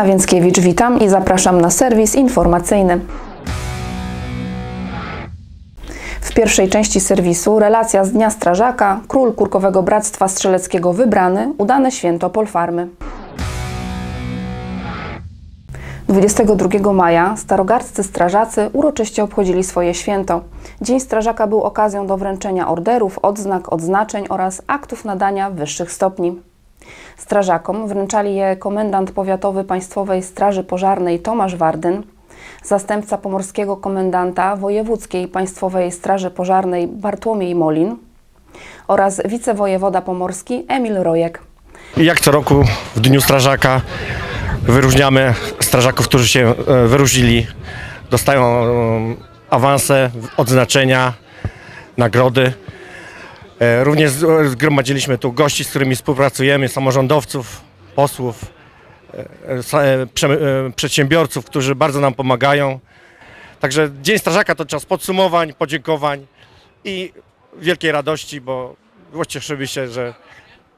Anna Więckiewicz, witam i zapraszam na serwis informacyjny. W pierwszej części serwisu relacja z Dnia Strażaka, król Kurkowego Bractwa Strzeleckiego wybrany, udane święto Polfarmy. 22 maja starogardzcy strażacy uroczyście obchodzili swoje święto. Dzień Strażaka był okazją do wręczenia orderów, odznak, odznaczeń oraz aktów nadania wyższych stopni. Strażakom wręczali je komendant powiatowy Państwowej Straży Pożarnej Tomasz Wardyn, zastępca pomorskiego komendanta wojewódzkiej Państwowej Straży Pożarnej Bartłomiej Molin oraz wicewojewoda pomorski Emil Rojek. Jak co roku w Dniu Strażaka wyróżniamy strażaków, którzy się e, wyróżnili. Dostają e, awanse, odznaczenia, nagrody. E, Również zgromadziliśmy tu gości, z którymi współpracujemy, samorządowców, posłów, e, e, przedsiębiorców, którzy bardzo nam pomagają. Także Dzień Strażaka to czas podsumowań, podziękowań i wielkiej radości, bo cieszymy się, że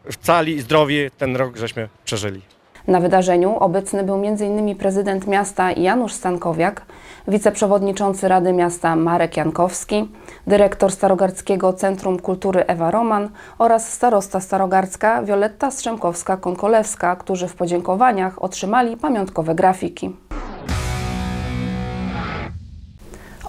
w cali i zdrowie ten rok żeśmy przeżyli. Na wydarzeniu obecny był m.in. prezydent miasta Janusz Stankowiak, wiceprzewodniczący Rady Miasta Marek Jankowski, dyrektor Starogardzkiego Centrum Kultury Ewa Roman oraz starosta starogardzka Wioletta Strzemkowska-Konkolewska, którzy w podziękowaniach otrzymali pamiątkowe grafiki.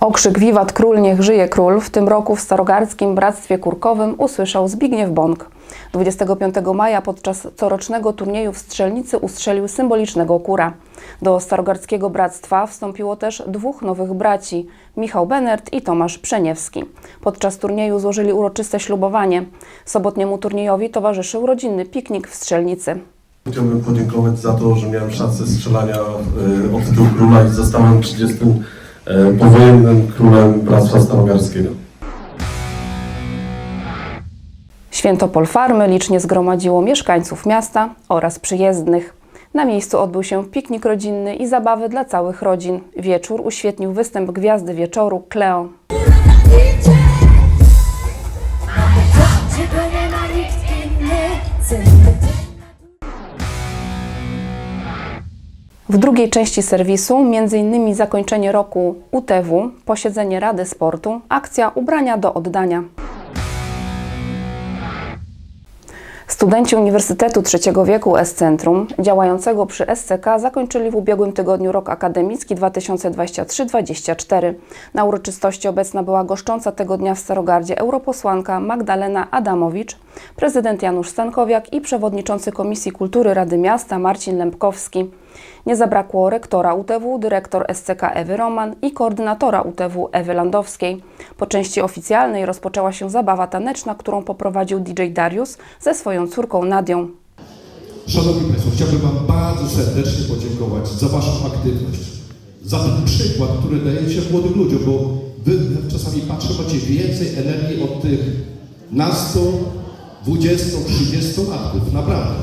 Okrzyk Wiwat Król, niech żyje król w tym roku w Starogardzkim Bractwie Kurkowym usłyszał Zbigniew Bąk. 25 maja podczas corocznego turnieju w strzelnicy ustrzelił symbolicznego kura. Do Starogardzkiego Bractwa wstąpiło też dwóch nowych braci, Michał Benert i Tomasz Przeniewski. Podczas turnieju złożyli uroczyste ślubowanie. Sobotniemu turniejowi towarzyszył rodzinny piknik w strzelnicy. Chciałbym podziękować za to, że miałem szansę strzelania e, o tytuł króla i zostałem 30 e, powojennym królem Bractwa Starogarskiego. Święto Polfarmy licznie zgromadziło mieszkańców miasta oraz przyjezdnych. Na miejscu odbył się piknik rodzinny i zabawy dla całych rodzin. Wieczór uświetnił występ gwiazdy wieczoru Cleo. W drugiej części serwisu m.in. zakończenie roku UTW, posiedzenie Rady Sportu, akcja ubrania do oddania. Studenci Uniwersytetu Trzeciego Wieku S-Centrum, działającego przy SCK, zakończyli w ubiegłym tygodniu rok akademicki 2023-2024. Na uroczystości obecna była goszcząca tego dnia w Starogardzie europosłanka Magdalena Adamowicz, prezydent Janusz Stankowiak i przewodniczący Komisji Kultury Rady Miasta Marcin Lempkowski. Nie zabrakło rektora UTW, dyrektor SCK Ewy Roman i koordynatora UTW Ewy Landowskiej. Po części oficjalnej rozpoczęła się zabawa taneczna, którą poprowadził DJ Darius ze swoją córką Nadią. Szanowni Państwo, chciałbym Wam bardzo serdecznie podziękować za Waszą aktywność, za ten przykład, który dajecie młodym ludziom, bo Wy czasami patrzę, macie więcej energii od tych nastu, 20, 30 latków, naprawdę.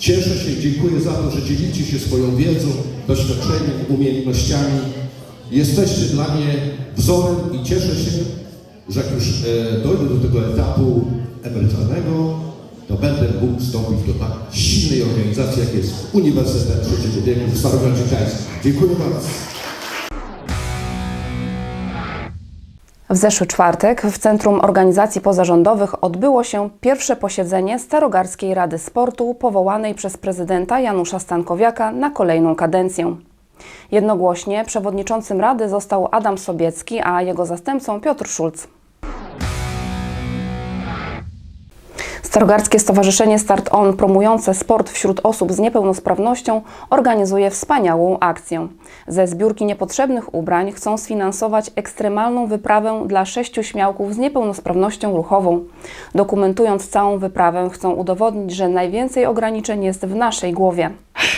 Cieszę się, dziękuję za to, że dzielicie się swoją wiedzą, doświadczeniem, umiejętnościami. Jesteście dla mnie wzorem i cieszę się, że jak już e, dojdę do tego etapu emerytalnego, to będę mógł wstąpić do tak silnej organizacji, jak jest Uniwersytet Trzeciego w Starogardzie Gdańskim. Dziękuję bardzo. W zeszły czwartek w Centrum Organizacji Pozarządowych odbyło się pierwsze posiedzenie Starogardzkiej Rady Sportu powołanej przez prezydenta Janusza Stankowiaka na kolejną kadencję. Jednogłośnie przewodniczącym Rady został Adam Sobiecki, a jego zastępcą Piotr Szulc. Starogardzkie Stowarzyszenie Start On, promujące sport wśród osób z niepełnosprawnością, organizuje wspaniałą akcję. Ze zbiórki niepotrzebnych ubrań chcą sfinansować ekstremalną wyprawę dla sześciu śmiałków z niepełnosprawnością ruchową. Dokumentując całą wyprawę, chcą udowodnić, że najwięcej ograniczeń jest w naszej głowie.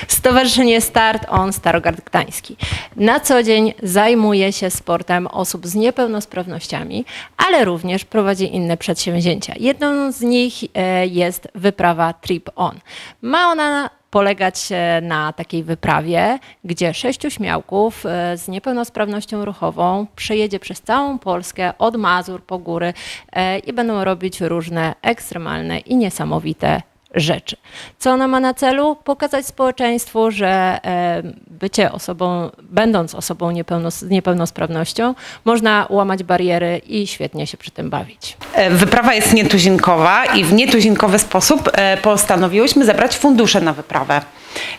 Stowarzyszenie Start On Starogard Gdański. Na co dzień zajmuje się sportem osób z niepełnosprawnościami, ale również prowadzi inne przedsięwzięcia. Jedną z nich e, jest wyprawa Trip On. Ma ona polegać e, na takiej wyprawie, gdzie sześciu śmiałków e, z niepełnosprawnością ruchową przejedzie przez całą Polskę od Mazur po góry e, i będą robić różne ekstremalne i niesamowite rzeczy. Co ona ma na celu? Pokazać społeczeństwu, że e, bycie osobą, będąc osobą z niepełnosprawnością, można łamać bariery i świetnie się przy tym bawić. E, Wyprawa jest nietuzinkowa i w nietuzinkowy sposób e, postanowiłyśmy zebrać fundusze na wyprawę.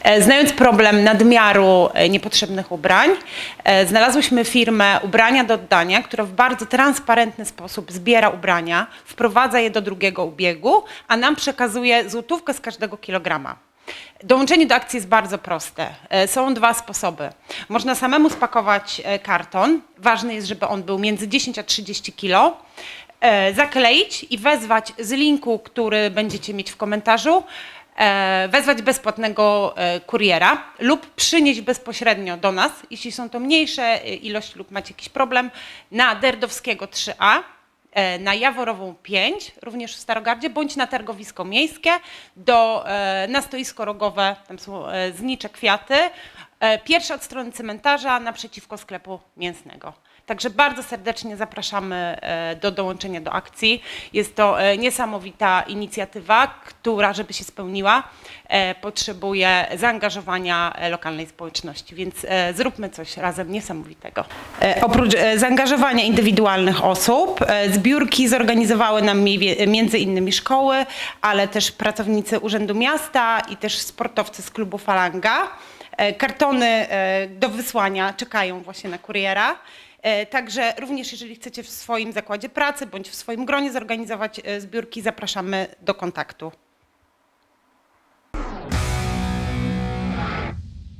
E, Znając problem nadmiaru e, niepotrzebnych ubrań, e, znalazłyśmy firmę Ubrania do Oddania, która w bardzo transparentny sposób zbiera ubrania, wprowadza je do drugiego ubiegu, a nam przekazuje złotówkę z każdego kilograma. Dołączenie do akcji jest bardzo proste. Są dwa sposoby. Można samemu spakować karton. Ważne jest, żeby on był między 10 a 30 kilo. E, Zakleić i wezwać z linku, który będziecie mieć w komentarzu, wezwać bezpłatnego e, kuriera lub przynieść bezpośrednio do nas, jeśli są to mniejsze e, ilości lub macie jakiś problem, na Derdowskiego 3A e, na Jaworową 5, również w Starogardzie, bądź na targowisko miejskie, do, e, na stoisko rogowe, tam są e, znicze kwiaty, e, pierwsze od strony cmentarza naprzeciwko sklepu mięsnego. Także bardzo serdecznie zapraszamy e, do dołączenia do akcji. Jest to e, niesamowita inicjatywa, która, żeby się spełniła, e, potrzebuje zaangażowania lokalnej społeczności, więc zróbmy coś razem niesamowitego. Oprócz zaangażowania indywidualnych osób, zbiórki zorganizowały nam między innymi szkoły, ale też pracownicy Urzędu Miasta i też sportowcy z klubu Falanga. Kartony do wysłania czekają właśnie na kuriera. E, Także również jeżeli chcecie w swoim zakładzie pracy bądź w swoim gronie zorganizować e, zbiórki, zapraszamy do kontaktu.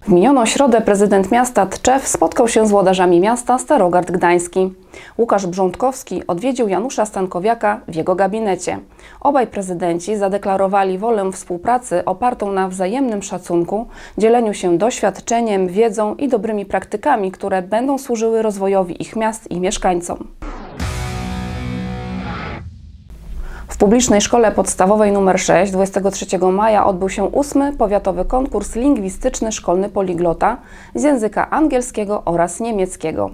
W minioną środę prezydent miasta Tczew spotkał się z włodarzami miasta Starogard Gdański. Łukasz Brzątkowski odwiedził Janusza Stankowiaka w jego gabinecie. Obaj prezydenci zadeklarowali wolę współpracy opartą na wzajemnym szacunku, dzieleniu się doświadczeniem, wiedzą i dobrymi praktykami, które będą służyły rozwojowi ich miast i mieszkańcom. W publicznej szkole podstawowej nr 6 23 maja odbył się ósmy powiatowy konkurs lingwistyczny Szkolny Poliglota z języka angielskiego oraz niemieckiego.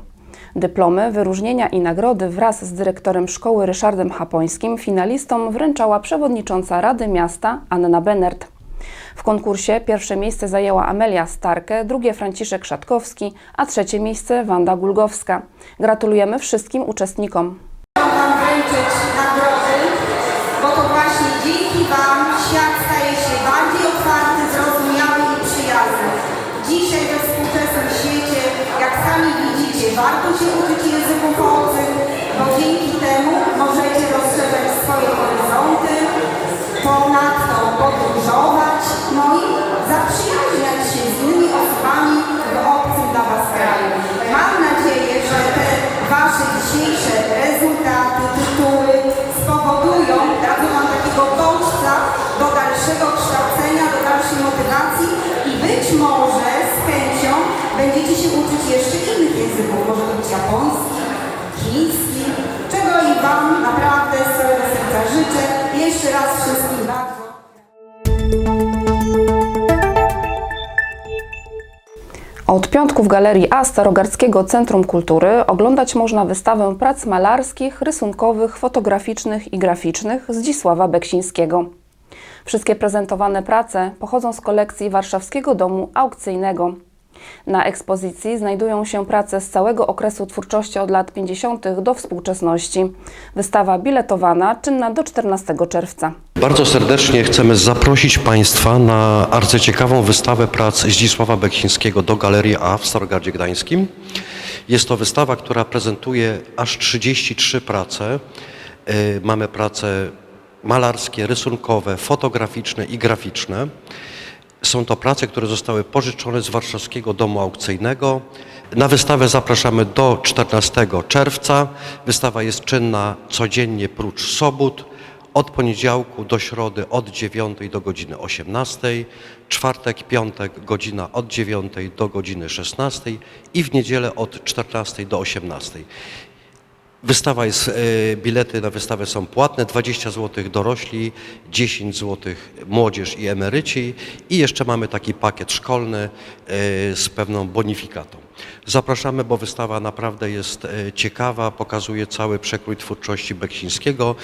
Dyplomy, wyróżnienia i nagrody wraz z dyrektorem szkoły Ryszardem Hapońskim finalistom wręczała przewodnicząca Rady Miasta Anna Benert. W konkursie pierwsze miejsce zajęła Amelia Starke, drugie Franciszek Szatkowski, a trzecie miejsce Wanda Gulgowska. Gratulujemy wszystkim uczestnikom. Się uczyć języków obcych, bo dzięki temu możecie rozszerzać swoje horyzonty, ponadto podróżować, no i zaprzyjaźniać się z innymi osobami w obcym dla Was kraju. Mam nadzieję, że te Wasze dzisiejsze Bardzo. Od piątku w Galerii A Starogardzkiego Centrum Kultury oglądać można wystawę prac malarskich, rysunkowych, fotograficznych i graficznych Zdzisława Beksińskiego. Wszystkie prezentowane prace pochodzą z kolekcji Warszawskiego Domu Aukcyjnego. Na ekspozycji znajdują się prace z całego okresu twórczości od lat 50. do współczesności. Wystawa biletowana, czynna do 14 czerwca. Bardzo serdecznie chcemy zaprosić Państwa na arcyciekawą wystawę prac Zdzisława Beksińskiego do Galerii A w Starogardzie Gdańskim. Jest to wystawa, która prezentuje aż 33 prace. Yy, Mamy prace malarskie, rysunkowe, fotograficzne i graficzne. Są to prace, które zostały pożyczone z Warszawskiego Domu Aukcyjnego. Na wystawę zapraszamy do 14 czerwca. Wystawa jest czynna codziennie prócz sobot, od poniedziałku do środy od 9 do godziny 18, czwartek, piątek godzina od 9 do godziny 16 i w niedzielę od 14 do 18. Wystawa jest, e, bilety na wystawę są płatne, 20 zł dorośli, 10 zł młodzież i emeryci i jeszcze mamy taki pakiet szkolny e, z pewną bonifikatą. Zapraszamy, bo wystawa naprawdę jest e, ciekawa, pokazuje cały przekrój twórczości Beksińskiego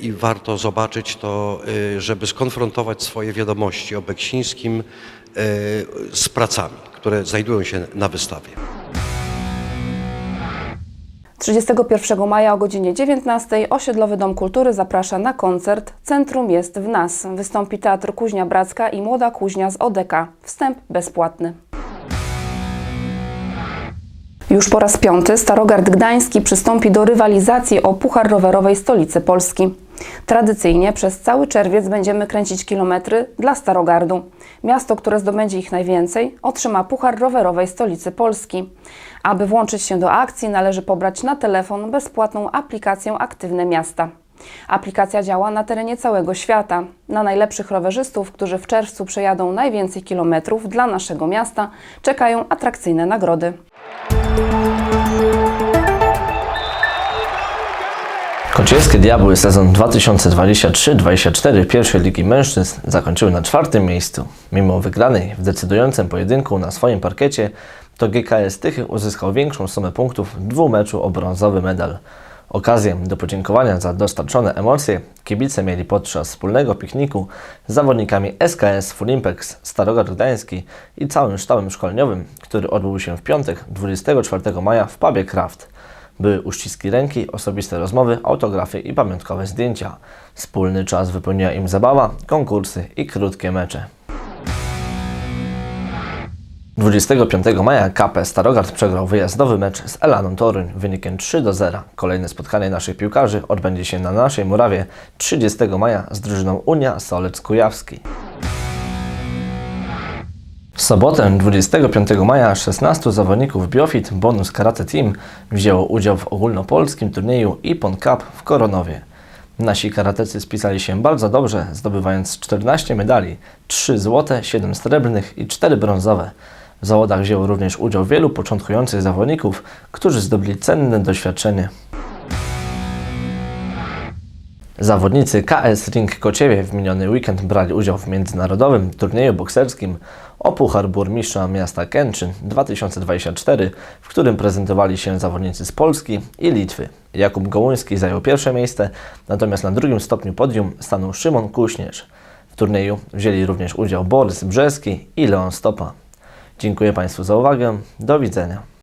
i warto zobaczyć to, żeby skonfrontować swoje wiadomości o Beksińskim z pracami, które znajdują się na wystawie. 31 maja o godzinie 19 Osiedlowy Dom Kultury zaprasza na koncert Centrum jest w nas. Wystąpi Teatr Kuźnia Bracka i Młoda Kuźnia z ODK. Wstęp bezpłatny. Już po raz piąty Starogard Gdański przystąpi do rywalizacji o Puchar Rowerowej Stolicy Polski. Tradycyjnie przez cały czerwiec będziemy kręcić kilometry dla Starogardu. Miasto, które zdobędzie ich najwięcej, otrzyma Puchar Rowerowej Stolicy Polski. Aby włączyć się do akcji, należy pobrać na telefon bezpłatną aplikację Aktywne Miasta. Aplikacja działa na terenie całego świata. Na najlepszych rowerzystów, którzy w czerwcu przejadą najwięcej kilometrów dla naszego miasta, czekają atrakcyjne nagrody. Kocielskie Diabły sezon 2023-24 pierwszej Ligi Mężczyzn zakończyły na czwartym miejscu. Mimo wygranej w decydującym pojedynku na swoim parkiecie, to GKS Tychy uzyskał większą sumę punktów w dwumeczu o brązowy medal. Okazję do podziękowania za dostarczone emocje kibice mieli podczas wspólnego pikniku z zawodnikami SKS Fulimpex Starogard Gdański i całym sztabem szkoleniowym, który odbył się w piątek 24 maja w pubie Kraft. Były uściski ręki, osobiste rozmowy, autografy i pamiątkowe zdjęcia. Wspólny czas wypełniła im zabawa, konkursy i krótkie mecze. 25 maja KP Starogard przegrał wyjazdowy mecz z Elaną Toruń wynikiem 3 do 0. Kolejne spotkanie naszych piłkarzy odbędzie się na naszej murawie 30 maja z drużyną Unia Solec Kujawski. W sobotę 25 maja 16 zawodników Biofit Bonus Karate Team wzięło udział w ogólnopolskim turnieju Ipon Cup w Koronowie. Nasi karatecy spisali się bardzo dobrze, zdobywając 14 medali, 3 złote, 7 srebrnych i 4 brązowe. W zawodach wzięło również udział wielu początkujących zawodników, którzy zdobyli cenne doświadczenie. Zawodnicy KS Ring Kociewie w miniony weekend brali udział w międzynarodowym turnieju bokserskim o Puchar Burmistrza Miasta Kęczyn 2024, w którym prezentowali się zawodnicy z Polski i Litwy. Jakub Gołuński zajął pierwsze miejsce, natomiast na drugim stopniu podium stanął Szymon Kuśnierz. W turnieju wzięli również udział Borys Brzeski i Leon Stopa. Dziękuję Państwu za uwagę. Do widzenia.